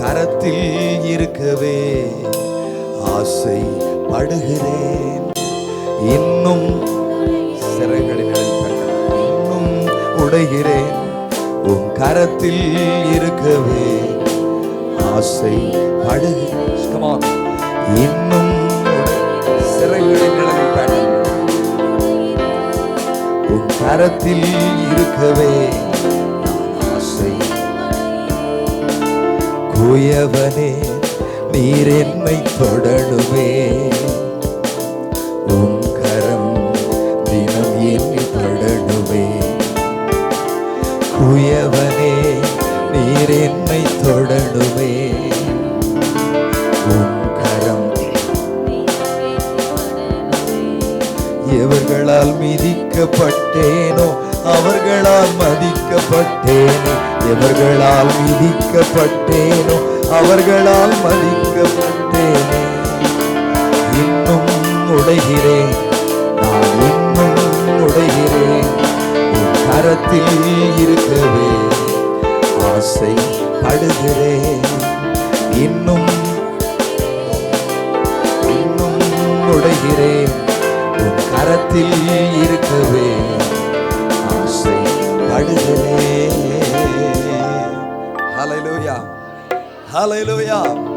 கரத்தில் இருக்கவே ஆசை படுகிறேன் இன்னும் சிறைகளின் இன்னும் உடைகிறேன். உன் கரத்தில் இருக்கவே ஆசை படுகிறேன் இன்னும் சிறைகளின் உன் கரத்தில் இருக்கவே உயவனே நீர் என்னை தொடணுமே. உன் கரம் தினம் என்னை தொடணுமே. உயவனே நீர் என்னை தொடணுமே. உன் கரம் எவர்களால் மிதிக்கப்பட்டேனோ அவர்களால் மதிக்கப்பட்டேனே. எவர்களால் விதிக்கப்பட்டேனோ அவர்களால் மதிக்கப்பட்டேனே. இன்னும் உடைகிறேன் நான் இன்னும் உடைகிறேன். கரத்தில் இருக்கவே ஆசை படுகிறேன் Hallelujah.